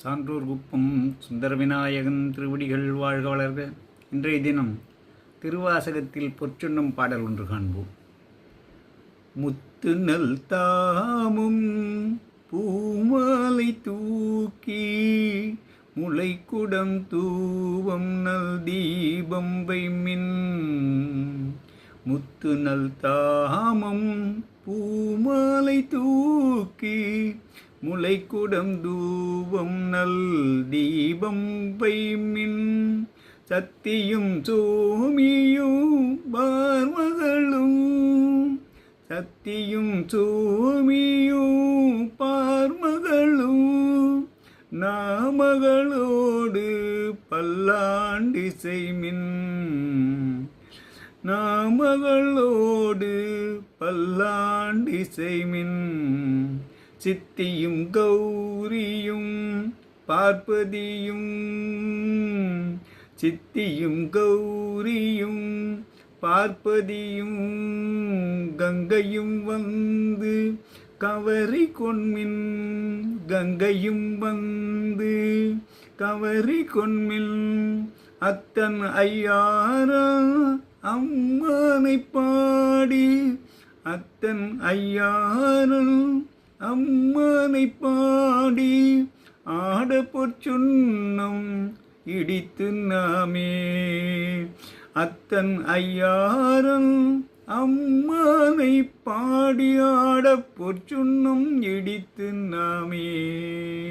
சான்றோர் குப்பம் சுந்தர விநாயகன் திருவடிகள் வாழ்க வளர்க. இன்றைய தினம் திருவாசகத்தில் பொற்சொன்னும் பாடல் ஒன்று காண்போம். முத்து நல் தாமும் பூமாலை தூக்கி முளைக்குடம் தூவம் நல் தீபம் மின் முத்து நல் தாமம் பூமாலை தூக்கி முளைக்குடம் தூவம் நல் தீபம் பைமின் சத்தியும் சோமியும் பார்மகளும் சத்தியும் சோமியும் பார்மகளும் நாமகளோடு பல்லாண்டு செய்மின். நாமகளோடு பல்லாண்டு செய்மின். சித்தியும் கௌரியும் பார்ப்பதியும் சித்தியும் கௌரியும் பார்ப்பதியும் கங்கையும் வந்து கவரி கொன்மின் கங்கையும் வந்து கவரி கொன்மின். அத்தன் ஐயாரா அம்மானை பாடி அத்தன் ஐயாரன் அம்மனை பாடி ஆட பொற்சுன்னம் இடித்து நாமே. அத்தன் ஐயாரன் அம்மனை பாடி ஆட பொற்சுன்னம் இடித்து நாமே.